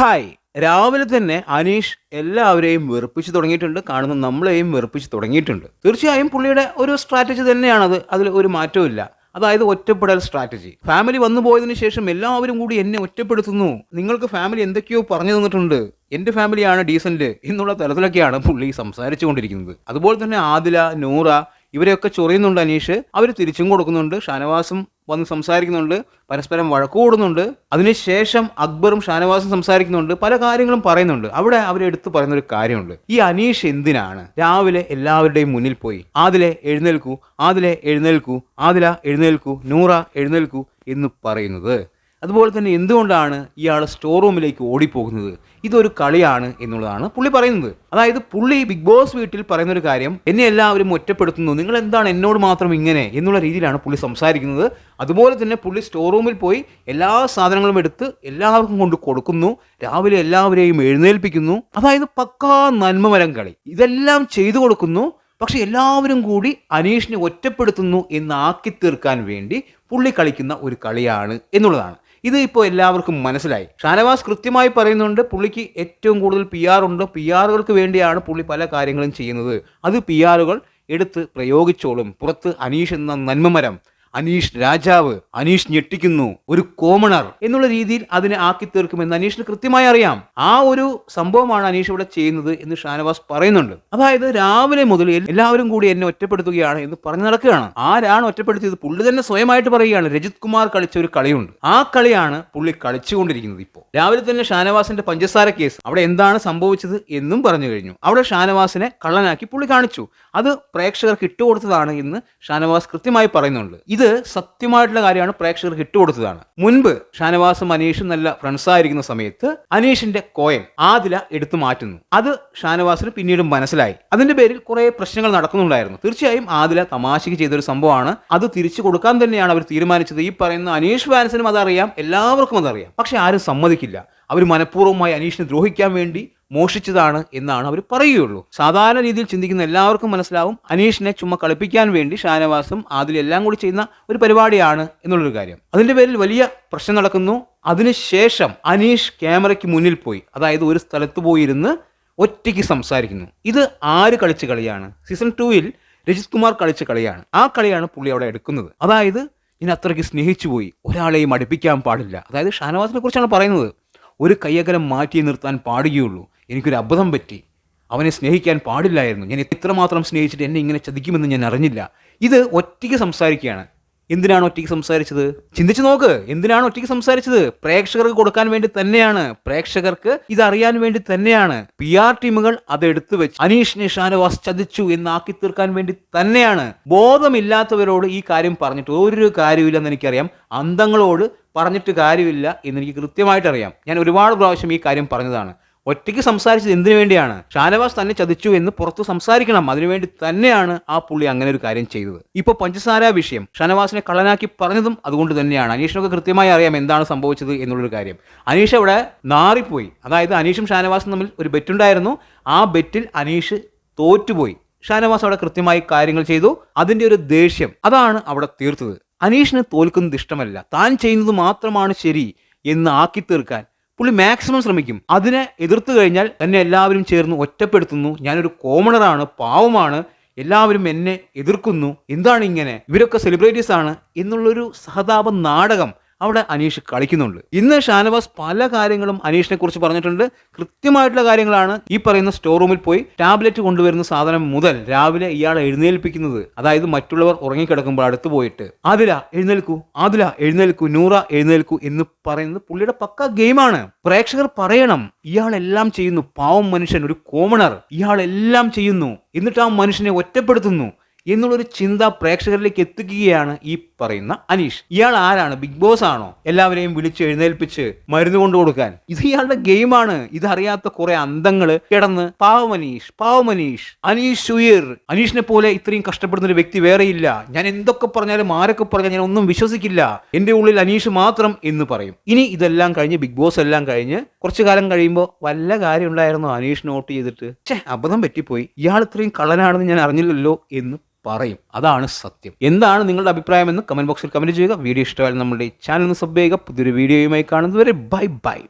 Hi. രാവിലെ തന്നെ അനീഷ് എല്ലാവരെയും വെറുപ്പിച്ച് തുടങ്ങിയിട്ടുണ്ട്. കാണുന്ന നമ്മളെയും വെറുപ്പിച്ച് തുടങ്ങിയിട്ടുണ്ട്. തീർച്ചയായും പുള്ളിയുടെ ഒരു സ്ട്രാറ്റജി തന്നെയാണത്. അതിൽ ഒരു മാറ്റവും അതായത് ഒറ്റപ്പെടൽ സ്ട്രാറ്റജി ഫാമിലി വന്നു പോയതിനു ശേഷം എല്ലാവരും കൂടി എന്നെ ഒറ്റപ്പെടുത്തുന്നു. നിങ്ങൾക്ക് ഫാമിലി എന്തൊക്കെയോ പറഞ്ഞു തന്നിട്ടുണ്ട്. എന്റെ ഫാമിലിയാണ് ഡീസന്റ് എന്നുള്ള തലത്തിലൊക്കെയാണ് പുള്ളി സംസാരിച്ചുകൊണ്ടിരിക്കുന്നത്. അതുപോലെ തന്നെ ആദില നൂറ ഇവരെയൊക്കെ ചൊറിയുന്നുണ്ട് അനീഷ്. അവർ തിരിച്ചും കൊടുക്കുന്നുണ്ട്. ഷാനവാസും വന്ന് സംസാരിക്കുന്നുണ്ട്. പരസ്പരം വഴക്കു കൂടുന്നുണ്ട്. അതിനുശേഷം അക്ബറും ഷാനവാസും സംസാരിക്കുന്നുണ്ട്. പല കാര്യങ്ങളും പറയുന്നുണ്ട്. അവിടെ അവരെടുത്ത് പറയുന്ന ഒരു കാര്യമുണ്ട്. ഈ അനീഷ് എന്തിനാണ് രാവിലെ എല്ലാവരുടെയും മുന്നിൽ പോയി? ആദിലെ എഴുന്നേൽക്കൂ ആദിലെ എഴുന്നേൽക്കൂ ആദില എഴുന്നേൽക്കൂ നൂറ എഴുന്നേൽക്കൂ എന്ന് പറയുന്നത്. അതുപോലെ തന്നെ എന്തുകൊണ്ടാണ് ഇയാൾ സ്റ്റോർ റൂമിലേക്ക് ഓടിപ്പോകുന്നത്? ഇതൊരു കളിയാണ് എന്നുള്ളതാണ് പുള്ളി പറയുന്നത്. അതായത് പുള്ളി ബിഗ് ബോസ് വീട്ടിൽ പറയുന്ന ഒരു കാര്യം എന്നെ എല്ലാവരും ഒറ്റപ്പെടുത്തുന്നു. നിങ്ങൾ എന്താണ് എന്നോട് മാത്രം ഇങ്ങനെ? എന്നുള്ള രീതിയിലാണ് പുള്ളി സംസാരിക്കുന്നത്. അതുപോലെ തന്നെ പുള്ളി സ്റ്റോർ റൂമിൽ പോയി എല്ലാ സാധനങ്ങളും എടുത്ത് എല്ലാവർക്കും കൊണ്ട് കൊടുക്കുന്നു. രാവിലെ എല്ലാവരെയും എഴുന്നേൽപ്പിക്കുന്നു. അതായത് പക്കാ നന്മമരം കളി. ഇതെല്ലാം ചെയ്തു കൊടുക്കുന്നു. പക്ഷെ എല്ലാവരും കൂടി അനീഷിനെ ഒറ്റപ്പെടുത്തുന്നു എന്നാക്കി തീർക്കാൻ വേണ്ടി പുള്ളി കളിക്കുന്ന ഒരു കളിയാണ് എന്നുള്ളതാണ്. ഇത് ഇപ്പോൾ എല്ലാവർക്കും മനസ്സിലായി. ഷാനവാസ് കൃത്യമായി പറയുന്നുണ്ട് പുള്ളിക്ക് ഏറ്റവും കൂടുതൽ പി ആർ ഉണ്ട്. പി ആറുകൾക്ക് വേണ്ടിയാണ് പുള്ളി പല കാര്യങ്ങളും ചെയ്യുന്നത്. അത് പി ആറുകൾ എടുത്ത് പ്രയോഗിച്ചോളും. പുറത്ത് അനീഷ് എന്ന നന്മമരം. അനീഷ് രാജാവ് അനീഷ് ഞെട്ടിക്കുന്നു. ഒരു കോമണർ എന്നുള്ള രീതിയിൽ അതിനെ ആക്കി തീർക്കുമെന്ന് അനീഷിന് കൃത്യമായി അറിയാം. ആ ഒരു സംഭവമാണ് അനീഷ് ഇവിടെ ചെയ്യുന്നത് എന്ന് ഷാനവാസ് പറയുന്നുണ്ട്. അതായത് രാവിലെ മുതൽ എല്ലാവരും കൂടി എന്നെ ഒറ്റപ്പെടുത്തുകയാണ് എന്ന് പറഞ്ഞു നടക്കുകയാണ്. ആരാണ് ഒറ്റപ്പെടുത്തിയത്? പുള്ളി തന്നെ സ്വയമായിട്ട് പറയുകയാണ് രജിത് കുമാർ കളിച്ച ഒരു കളിയുണ്ട്. ആ കളിയാണ് പുള്ളി കളിച്ചുകൊണ്ടിരിക്കുന്നത് ഇപ്പോൾ രാവിലെ തന്നെ ഷാനവാസിന്റെ പഞ്ചസാര കേസ്. അവിടെ എന്താണ് സംഭവിച്ചത് എന്നും പറഞ്ഞു കഴിഞ്ഞു. അവിടെ ഷാനവാസിനെ കള്ളനാക്കി പുള്ളി കാണിച്ചു. അത് പ്രേക്ഷകർക്ക് ഇട്ടുകൊടുത്തതാണ് എന്ന് ഷാനവാസ് കൃത്യമായി പറയുന്നുണ്ട്. ഇത് സത്യമായിട്ടുള്ള കാര്യമാണ് പ്രേക്ഷകർക്ക് ഇട്ടുകൊടുത്തതാണ് മുൻപ് ഷാനവാസും അനീഷും നല്ല ഫ്രണ്ട്സായിരിക്കുന്ന സമയത്ത് അനീഷിന്റെ കോയൻ ആദില എടുത്തു മാറ്റുന്നു. അത് ഷാനവാസിന് പിന്നീട് മനസ്സിലായി. അതിന്റെ പേരിൽ കുറെ പ്രശ്നങ്ങൾ നടക്കുന്നുണ്ടായിരുന്നു. തീർച്ചയായും ആദില തമാശയ്ക്ക് ചെയ്തൊരു സംഭവമാണ്. അത് തിരിച്ചു കൊടുക്കാൻ തന്നെയാണ് അവർ തീരുമാനിച്ചത്. ഈ പറയുന്ന അനീഷ് ഫാൻസിനും അതറിയാം എല്ലാവർക്കും അതറിയാം. പക്ഷെ ആരും സമ്മതിക്കില്ല. അവർ മനഃപൂർവമായി അനീഷിനെ ദ്രോഹിക്കാൻ വേണ്ടി മോഷിച്ചതാണ് എന്നാണ് അവർ പറയുകയുള്ളൂ. സാധാരണ രീതിയിൽ ചിന്തിക്കുന്ന എല്ലാവർക്കും മനസ്സിലാവും അനീഷിനെ ചുമ്മാ കളിപ്പിക്കാൻ വേണ്ടി ഷാനവാസും എല്ലാം കൂടി ചെയ്യുന്ന ഒരു പരിപാടിയാണ് എന്നുള്ളൊരു കാര്യം. അതിന്റെ പേരിൽ വലിയ പ്രശ്നം നടക്കുന്നു. അതിനുശേഷം അനീഷ് ക്യാമറയ്ക്ക് മുന്നിൽ പോയി. അതായത് ഒരു സ്ഥലത്ത് പോയിരുന്ന് ഒറ്റയ്ക്ക് സംസാരിക്കുന്നു. ഇത് ആര് കളിച്ച കളിയാണ്? സീസൺ ടൂവിൽ രജിത് കുമാർ കളിച്ച കളിയാണ്. ആ കളിയാണ് പുള്ളി അവിടെ എടുക്കുന്നത്. അതായത് ഞാൻ അത്രയ്ക്ക് സ്നേഹിച്ചു പോയി. ഒരാളെയും അടുപ്പിക്കാൻ പാടില്ല. അതായത് ഷാനവാസിനെ കുറിച്ചാണ് പറയുന്നത്. ഒരു കയ്യകലം മാറ്റി നിർത്താൻ പാടുകയുള്ളൂ. എനിക്കൊരു അബദ്ധം പറ്റി. അവനെ സ്നേഹിക്കാൻ പാടില്ലായിരുന്നു. ഞാൻ ഇത്രമാത്രം സ്നേഹിച്ചിട്ട് എന്നെ ഇങ്ങനെ ചതിക്കുമെന്ന് ഞാൻ അറിഞ്ഞില്ല. ഇത് ഒറ്റയ്ക്ക് സംസാരിക്കുകയാണ്. എന്തിനാണ് ഒറ്റയ്ക്ക് സംസാരിച്ചത്? ചിന്തിച്ചു നോക്ക്. എന്തിനാണ് ഒറ്റയ്ക്ക് സംസാരിച്ചത്? പ്രേക്ഷകർക്ക് കൊടുക്കാൻ വേണ്ടി തന്നെയാണ്. പ്രേക്ഷകർക്ക് ഇത് അറിയാൻ വേണ്ടി തന്നെയാണ്. പി ആർ ടീമുകൾ അത് എടുത്തു വെച്ച് അനീഷിനെ ഷാനവാസ് ചതിച്ചു എന്നാക്കി തീർക്കാൻ വേണ്ടി തന്നെയാണ്. ബോധമില്ലാത്തവരോട് ഈ കാര്യം പറഞ്ഞിട്ട് ഒരു കാര്യമില്ലെന്ന് എനിക്കറിയാം. അന്തങ്ങളോട് പറഞ്ഞിട്ട് കാര്യമില്ല കൃത്യമായിട്ട് അറിയാം ഞാൻ ഒരുപാട് പ്രാവശ്യം ഈ കാര്യം പറഞ്ഞതാണ്. ഒറ്റയ്ക്ക് സംസാരിച്ചത് എന്തിനു വേണ്ടിയാണ്? ഷാനവാസ് തന്നെ ചതിച്ചു എന്ന് പുറത്ത് സംസാരിക്കണം. അതിനുവേണ്ടി തന്നെയാണ് ആ പുള്ളി അങ്ങനെ ഒരു കാര്യം ചെയ്തത്. ഇപ്പോൾ പഞ്ചസാര വിഷയം ഷാനവാസിനെ കള്ളനാക്കി പറഞ്ഞതും അതുകൊണ്ട് തന്നെയാണ്. അനീഷിനൊക്കെ കൃത്യമായി അറിയാം എന്താണ് സംഭവിച്ചത് എന്നുള്ളൊരു കാര്യം. അനീഷ് അവിടെ നാറിപ്പോയി. അതായത് അനീഷും ഷാനവാസും തമ്മിൽ ഒരു ബെറ്റുണ്ടായിരുന്നു. ആ ബെറ്റിൽ അനീഷ് തോറ്റുപോയി. ഷാനവാസ് അവിടെ കൃത്യമായി കാര്യങ്ങൾ ചെയ്തു. അതിന്റെ ഒരു ദേഷ്യം അതാണ് അവിടെ തീർത്തത്. അനീഷിന് തോൽക്കുന്നത് ഇഷ്ടമല്ല. താൻ ചെയ്യുന്നത് മാത്രമാണ് ശരി എന്ന് ആക്കി തീർക്കാൻ പുള്ളി മാക്സിമം ശ്രമിക്കും. അതിനെ എതിർത്തു കഴിഞ്ഞാൽ തന്നെ എല്ലാവരും ചേർന്ന് ഒറ്റപ്പെടുത്തുന്നു. ഞാനൊരു കോമണറാണ് പാവമാണ്. എല്ലാവരും എന്നെ എതിർക്കുന്നു. എന്താണ് ഇങ്ങനെ? ഇവരൊക്കെ സെലിബ്രിറ്റീസ് ആണ് എന്നുള്ളൊരു സഹതാപ നാടകം. അവിടെ അനീഷ് കളിക്കുന്നുണ്ട്. ഇന്ന് ഷാനവാസ് പല കാര്യങ്ങളും അനീഷിനെ കുറിച്ച് പറഞ്ഞിട്ടുണ്ട്. കൃത്യമായിട്ടുള്ള കാര്യങ്ങളാണ് ഈ പറയുന്ന സ്റ്റോർ റൂമിൽ പോയി ടാബ്ലറ്റ് കൊണ്ടുവരുന്ന സാധനം മുതൽ രാവിലെ ഇയാൾ എഴുന്നേൽപ്പിക്കുന്നത്. അതായത് മറ്റുള്ളവർ ഉറങ്ങിക്കിടക്കുമ്പോൾ അടുത്ത് പോയിട്ട് ആദില എഴുന്നേൽക്കൂ ആദില എഴുന്നേൽക്കൂ നൂറ എഴുന്നേൽക്കൂ എന്ന് പറയുന്നത് പുള്ളിയുടെ പക്ക ഗെയിമാണ്. പ്രേക്ഷകർ പറയണം ഇയാളെല്ലാം ചെയ്യുന്നു. പാവം മനുഷ്യൻ ഒരു കോമണർ ഇയാളെല്ലാം ചെയ്യുന്നു. എന്നിട്ട് ആ മനുഷ്യനെ ഒറ്റപ്പെടുത്തുന്നു എന്നുള്ളൊരു ചിന്ത പ്രേക്ഷകരിലേക്ക് എത്തിക്കുകയാണ് ഈ പറയുന്ന അനീഷ്. ഇയാൾ ആരാണ്? ബിഗ് ബോസ് ആണോ? എല്ലാവരെയും വിളിച്ച് എഴുന്നേൽപ്പിച്ച് മരുന്ന് കൊണ്ടു കൊടുക്കാൻ. ഇത് ഇയാളുടെ ഗെയിമാണ് ഇതറിയാത്ത കുറെ അന്തങ്ങൾ കിടന്ന് പാവമനീഷ് പാവമനീഷ് അനീഷ് സുയർ അനീഷിനെ പോലെ ഇത്രയും കഷ്ടപ്പെടുന്ന ഒരു വ്യക്തി വേറെയില്ല ഞാൻ എന്തൊക്കെ പറഞ്ഞാലും ആരൊക്കെ പറഞ്ഞാൽ ഞാൻ ഒന്നും വിശ്വസിക്കില്ല. എന്റെ ഉള്ളിൽ അനീഷ് മാത്രം എന്ന് പറയും. ഇനി ഇതെല്ലാം കഴിഞ്ഞ് ബിഗ് ബോസ് എല്ലാം കഴിഞ്ഞ് കുറച്ചു കാലം കഴിയുമ്പോൾ വല്ല കാര്യം ഉണ്ടായിരുന്നു അനീഷ് നോട്ട് ചെയ്തിട്ട്? ഛേ അബദ്ധം പറ്റിപ്പോയി. ഇയാൾ ഇത്രയും കള്ളനാണെന്ന് ഞാൻ അറിഞ്ഞില്ലല്ലോ എന്ന് പറയും. അതാണ് സത്യം. എന്താണ് നിങ്ങളുടെ അഭിപ്രായം എന്ന് കമന്റ് ബോക്സിൽ കമന്റ് ചെയ്യുക. വീഡിയോ ഇഷ്ടമായാലും നമ്മുടെ ചാനൽ ഒന്ന് സബ് ചെയ്യുക. പുതിയൊരു വീഡിയോയുമായി കാണുന്നതുവരെ ബൈ ബൈ.